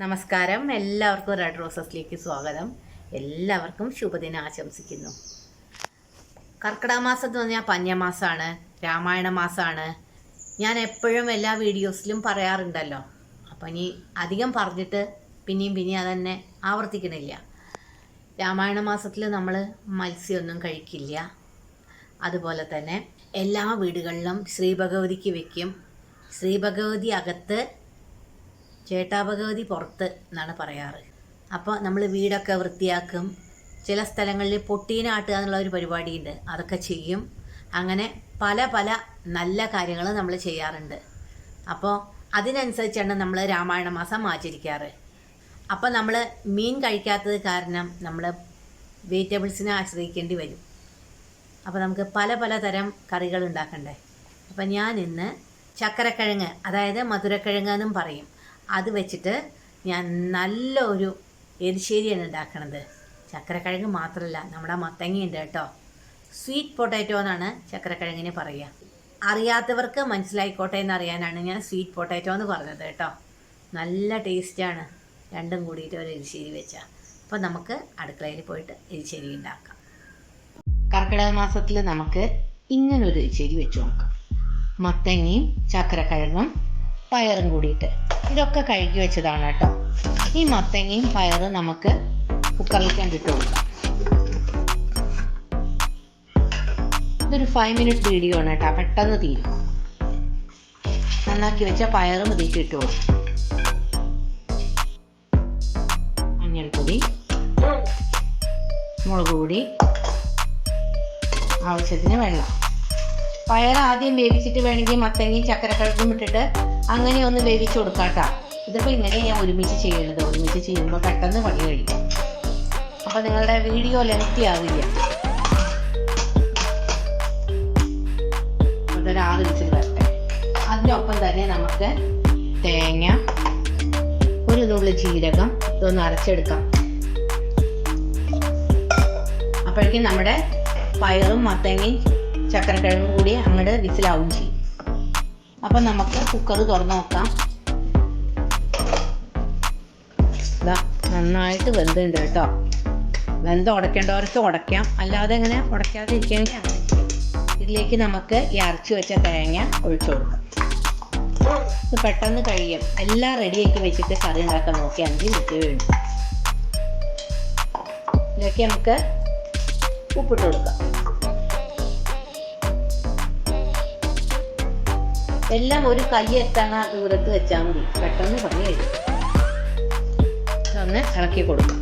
നമസ്കാരം. എല്ലാവർക്കും റെഡ് റോസസിലേക്ക് സ്വാഗതം. എല്ലാവർക്കും ശുഭദിനം ആശംസിക്കുന്നു. കർക്കിടക മാസം എന്ന് പറഞ്ഞാൽ പഞ്ഞമാസമാണ് രാമായണ മാസമാണ് ഞാൻ എപ്പോഴും എല്ലാ വീഡിയോസിലും പറയാറുണ്ടല്ലോ. അപ്പം ഇനി അധികം പറഞ്ഞിട്ട് പിന്നെയും പിന്നെയും അതന്നെ ആവർത്തിക്കണില്ല. രാമായണ മാസത്തിൽ നമ്മൾ മത്സ്യമൊന്നും കഴിക്കില്ല. അതുപോലെ തന്നെ എല്ലാ വീടുകളിലും ശ്രീ ഭഗവതിക്ക് വെക്കും. ശ്രീ ഭഗവതി അകത്ത് ചേട്ടാഭഗവതി പുറത്ത് എന്നാണ് പറയാറ്. അപ്പോൾ നമ്മൾ വീടൊക്കെ വൃത്തിയാക്കും. ചില സ്ഥലങ്ങളിൽ പൊട്ടീനാട്ടുക എന്നുള്ള ഒരു പരിപാടിയുണ്ട്. അതൊക്കെ ചെയ്യും. അങ്ങനെ പല പല നല്ല കാര്യങ്ങൾ നമ്മൾ ചെയ്യാറുണ്ട്. അപ്പോൾ അതിനനുസരിച്ചാണ് നമ്മൾ രാമായണ മാസം ആചരിക്കാറ്. അപ്പോൾ നമ്മൾ മീൻ കഴിക്കാത്തത് കാരണം നമ്മൾ വെജിറ്റബിൾസിനെ ആശ്രയിക്കേണ്ടി വരും. അപ്പോൾ നമുക്ക് പല പല തരം കറികൾ ഉണ്ടാക്കണ്ടേ? അപ്പം ഞാൻ ഇന്ന് ചക്കരക്കിഴങ്ങ് അതായത് മധുരക്കിഴങ്ങ് എന്നും പറയും. അത് വെച്ചിട്ട് ഞാൻ നല്ല ഒരു എരിശ്ശേരിയാണ് ഉണ്ടാക്കണത്. ചക്കരക്കിഴങ്ങ് മാത്രമല്ല നമ്മുടെ മത്തങ്ങയുണ്ട് കേട്ടോ. സ്വീറ്റ് പൊട്ടാറ്റോ എന്നാണ് ചക്കരക്കിഴങ്ങിന് പറയുക. അറിയാത്തവർക്ക് മനസ്സിലായിക്കോട്ടെ എന്ന് അറിയാനാണ് ഞാൻ സ്വീറ്റ് പൊട്ടാറ്റോ എന്ന് പറഞ്ഞത് കേട്ടോ. നല്ല ടേസ്റ്റാണ് രണ്ടും കൂടിയിട്ട് ഒരു എരിശ്ശേരി വെച്ചാൽ അപ്പോൾ നമുക്ക് അടുക്കളയിൽ പോയിട്ട് എരിശ്ശേരി ഉണ്ടാക്കാം. കർക്കിടക മാസത്തിൽ നമുക്ക് ഇങ്ങനൊരു എരിശ്ശേരി വെച്ച് നോക്കാം. മത്തങ്ങയും ചക്കരക്കിഴങ്ങും പയറും കൂടിയിട്ട്. ഇതൊക്കെ കഴുകി വെച്ചതാണ് കേട്ടോ. ഈ മത്തങ്ങയും പയറും നമുക്ക് കുക്കറിലേക്ക് കണ്ടിട്ട് കൊടുക്കാം. ഇതൊരു ഫൈവ് മിനിറ്റ് വീഡിയോ ആണ് കേട്ടോ. പെട്ടെന്ന് തീരും. നന്നാക്കി വെച്ച പയറും ഇതിലേക്ക് ഇട്ട് കൊടുക്കും. മഞ്ഞൾപ്പൊടി മുളക് പൊടി ആവശ്യത്തിന് വെള്ളം. പയർ ആദ്യം വേവിച്ചിട്ട് വേണമെങ്കിൽ മത്തങ്ങയും ചക്കരക്കിഴങ്ങും ഇട്ടിട്ട് അങ്ങനെ ഒന്ന് വേവിച്ച് കൊടുക്കാം കേട്ടോ ഇതിപ്പോൾ ഇങ്ങനെ ഞാൻ ഒരുമിച്ച് ചെയ്യണത്. ഒരുമിച്ച് ചെയ്യുമ്പോൾ പെട്ടെന്ന് പണി കഴിയും. അപ്പോൾ നിങ്ങളുടെ വീഡിയോ ലെങ്തി ആവില്ല. അതൊരു ആറ് വരട്ടെ. അതിനൊപ്പം തന്നെ നമുക്ക് തേങ്ങ ഒരു നുള്ളി ജീരകം ഇതൊന്ന് അരച്ചെടുക്കാം. അപ്പോഴേക്കും നമ്മുടെ പയറും മത്തങ്ങയും ചക്കരക്കിഴങ്ങും കൂടി അങ്ങോട്ട് വിസിലാവും ചെയ്യും. അപ്പം നമുക്ക് കുക്കർ തുറന്നു നോക്കാം. നന്നായിട്ട് വെന്തുണ്ട് കേട്ടോ. വെന്ത് ഉടയ്ക്കേണ്ടവർക്ക് ഉടയ്ക്കാം. അല്ലാതെ ഇങ്ങനെ ഉടയ്ക്കാതെ ഇരിക്കുകയാണെങ്കിൽ അങ്ങനെ ഇതിലേക്ക് നമുക്ക് അരച്ച് വെച്ച തേങ്ങ ഒഴിച്ചു കൊടുക്കാം. ഇത് പെട്ടെന്ന് കഴിയും. എല്ലാം റെഡിയാക്കി വെച്ചിട്ട് കറി ഉണ്ടാക്കാൻ നോക്കി അഞ്ച് മിനിറ്റ് വേണം. ഇതിലേക്ക് നമുക്ക് ഉപ്പിട്ട് കൊടുക്കാം. എല്ലാം ഒരു കൈ എത്തണ ദൂരത്ത് വെച്ചാൽ മതി. പെട്ടെന്ന് പണി കഴിയും. ഒന്ന് ഇളക്കി കൊടുക്കും.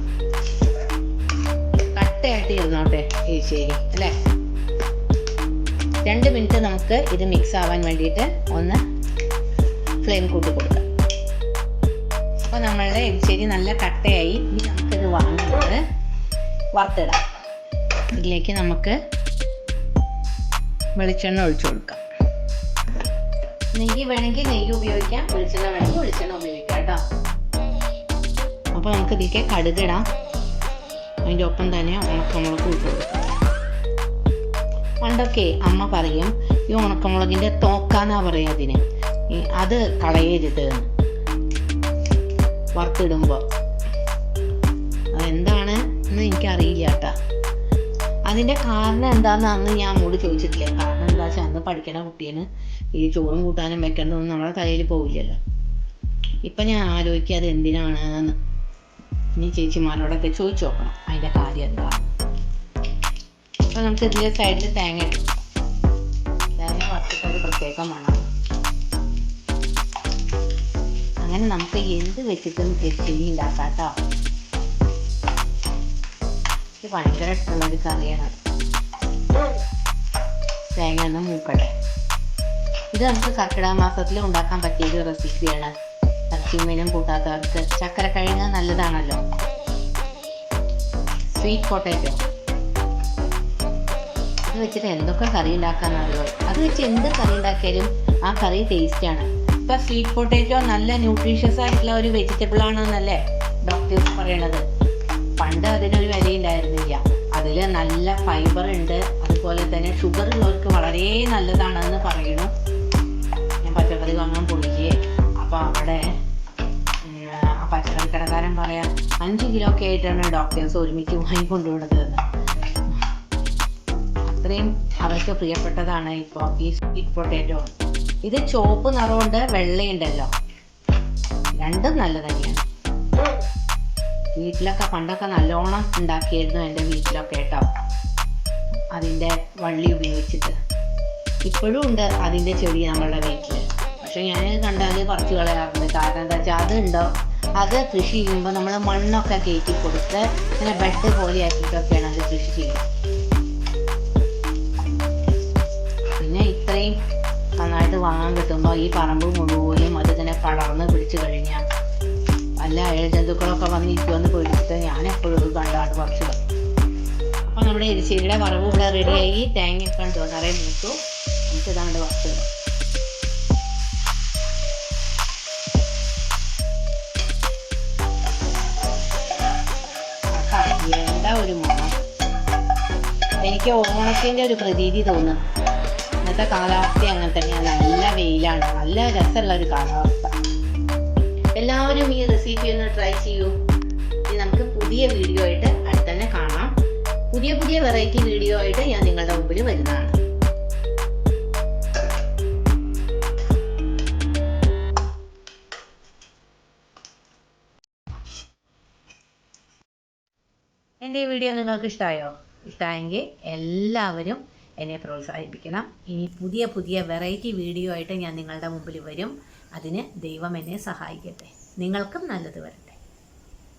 കട്ടയായിട്ട് ഇരുന്നോട്ടെ ഈ ശരി അല്ലേ? രണ്ട് മിനിറ്റ് നമുക്ക് ഇത് മിക്സ് ആവാൻ വേണ്ടിയിട്ട് ഒന്ന് ഫ്ലെയിം കൂട്ടി കൊടുക്കാം. അപ്പോൾ നമ്മളുടെ എരിശ്ശേരി നല്ല കട്ടയായി. ഇനി നമുക്കിത് വാങ്ങിയിട്ട് വറുത്തിടാം. ഇതിലേക്ക് നമുക്ക് വെളിച്ചെണ്ണ ഒഴിച്ചു കൊടുക്കാം. നെയ്യ് വേണമെങ്കിൽ നെയ്യ് ഉപയോഗിക്കാം. വെളിച്ചെണ്ണ വേണമെങ്കിൽ വെളിച്ചെണ്ണ ഉപയോഗിക്കാം കേട്ടോ. അപ്പോൾ നമുക്ക് ഇതിലേക്ക് കടുകിടാം അതിന്റെ ഒപ്പം തന്നെ ഉണക്കമുളക് ഇട്ട് കൊടുക്കാം. പണ്ടൊക്കെ അമ്മ പറയും ഈ ഉണക്കമുളകിന്റെ തോക്കാന്നാ പറയുക അതിന്. അത് കളയരുത്. വറുത്തിടുമ്പോൾ അതെന്താണ്? എന്ന് എനിക്കറിയില്ല കേട്ടോ. അതിന്റെ കാരണം എന്താണെന്ന് അന്ന് ഞാൻ അങ്ങോട്ട് ചോദിച്ചിട്ടില്ല. കാരണം എന്താ വെച്ചാൽ അന്ന് പഠിക്കണ കുട്ടീന് ഈ ചോറും കൂട്ടാനും വെക്കേണ്ടതൊന്നും നമ്മുടെ തലയിൽ പോവില്ലല്ലോ. ഇപ്പം ഞാൻ ആലോചിക്കുക അത് എന്തിനാണ് എന്ന് ഇനി ചേച്ചിമാരോടൊക്കെ ചോദിച്ചു നോക്കണം. അതിന്റെ കാര്യം എന്താ? അപ്പം നമുക്ക് ഇതിന്റെ സൈഡിൽ തേങ്ങ ഇടും തേങ്ങ വറുത്തിട്ട് ഒരു പ്രത്യേകം വേണം. അങ്ങനെ നമുക്ക് എന്ത് വെച്ചിട്ടും എരിശ്ശേരി ഉണ്ടാക്കാം കേട്ടോ ഇത് ഭയങ്കര ഇഷ്ടമുള്ളൊരു കറിയാണ് തേങ്ങ ഒന്ന് മൂക്കട്ടെ. ഇത് നമുക്ക് കർക്കിടക മാസത്തിൽ ഉണ്ടാക്കാൻ പറ്റിയ ഒരു റെസിപ്പിയാണ്. ഇറച്ചി മീനും കൂട്ടാത്തവർക്ക് ചക്കരക്കിഴങ്ങ് നല്ലതാണല്ലോ. സ്വീറ്റ് പൊട്ടാറ്റോ അത് വെച്ചിട്ട് എന്തൊക്കെ കറി ഉണ്ടാക്കാന്നറിയോ അത് വെച്ച് എന്ത് കറി ഉണ്ടാക്കിയാലും ആ കറി ടേസ്റ്റാണ് ഇപ്പൊ സ്വീറ്റ് പൊട്ടാറ്റോ നല്ല ന്യൂട്രീഷ്യസ് ആയിട്ടുള്ള ഒരു വെജിറ്റബിൾ ആണെന്നല്ലേ ഡോക്ടേഴ്സ് പറയണത്. പണ്ട് അതിനൊരു വിലയുണ്ടായിരുന്നില്ല. അതിൽ നല്ല ഫൈബർ ഉണ്ട്. അതുപോലെ തന്നെ ഷുഗർ ഉള്ളവർക്ക് വളരെ നല്ലതാണെന്ന് പറയുന്നു. വാങ്ങാൻ പോയില്ലേ അപ്പോൾ അവിടെ ഉം, പച്ചക്കറി കടക്കാരൻ പറയാം അഞ്ച് കിലോ ഒക്കെ ആയിട്ടാണ് ഡോക്ടേഴ്സ് ഒരുമിച്ച് വാങ്ങിക്കൊണ്ടുവിടുന്നത് അത്രയും അവർക്ക് പ്രിയപ്പെട്ടതാണ് ഇപ്പോൾ ഈ സ്വീറ്റ് പൊട്ടേറ്റോ ഇത് ചുവപ്പ് നിറമുണ്ട് വെള്ളയുണ്ടല്ലോ. രണ്ടും നല്ല തന്നെയാണ്. വീട്ടിലൊക്കെ പണ്ടൊക്കെ നല്ലോണം ഉണ്ടാക്കിയായിരുന്നു എന്റെ വീട്ടിലൊക്കെ കേട്ടോ. അതിന്റെ വള്ളി ഉപയോഗിച്ചിട്ട്. ഇപ്പോഴും ഉണ്ട് അതിന്റെ ചെടി നമ്മളുടെ വീട്ടിൽ പക്ഷെ ഞാൻ കണ്ടാൽ കുറച്ച് കളയാറുണ്ട് കാരണം എന്താ വെച്ചാൽ അതുണ്ടോ? അത് കൃഷി ചെയ്യുമ്പോൾ നമ്മൾ മണ്ണൊക്കെ കയറ്റി കൊടുത്ത് ഇങ്ങനെ ബെഡ് പോലെ ആക്കിയിട്ടൊക്കെയാണ് അത് കൃഷി ചെയ്യുന്നത്. പിന്നെ ഇത്രയും നന്നായിട്ട് വാങ്ങാൻ കിട്ടുമ്പോൾ ഈ പറമ്പ് മുഴുവനും അതിങ്ങനെ പടർന്ന് പിടിച്ചു കഴിഞ്ഞാൽ വല്ല ഇഴജന്തുക്കളൊക്കെ വന്നിരിക്കുമെന്ന് പേടിച്ചിട്ട് ഞാൻ എപ്പോഴും കണ്ടാണ് കണ്ടാണ്ട് പറിച്ചു അപ്പോൾ നമ്മുടെ എരിശ്ശേരിയുടെ വറവ് ഇവിടെ റെഡിയായി തേങ്ങയൊക്കെ ഇപ്പം നിറയെ മൂത്തു നമുക്ക് ഇതാണ്ട് വറുത്ത് എനിക്ക് ഓണത്തിന്റെ ഒരു പ്രതീതി തോന്നുന്നു ഇന്നത്തെ കാലാവസ്ഥ അങ്ങനെ തന്നെയാണ് നല്ല വെയിലാണ്. നല്ല രസമുള്ള ഒരു കാലാവസ്ഥ. എല്ലാവരും ഈ റെസിപ്പി ഒന്ന് ട്രൈ ചെയ്യൂ. ഇനി നമുക്ക് പുതിയ വീഡിയോ ആയിട്ട് അടുത്തന്നെ കാണാം. പുതിയ പുതിയ വെറൈറ്റി വീഡിയോ ആയിട്ട് ഞാൻ നിങ്ങളുടെ മുമ്പിൽ വരുന്നതാണ്. എന്റെ ഈ വീഡിയോ നിങ്ങൾക്ക് ഇഷ്ടമായോ ഇഷ്ടമായെങ്കിൽ എല്ലാവരും എന്നെ പ്രോത്സാഹിപ്പിക്കണം. ഇനി പുതിയ പുതിയ വെറൈറ്റി വീഡിയോ ആയിട്ട് ഞാൻ നിങ്ങളുടെ മുമ്പിൽ വരും. അതിന് ദൈവം എന്നെ സഹായിക്കട്ടെ. നിങ്ങൾക്കും നല്ലത് വരട്ടെ.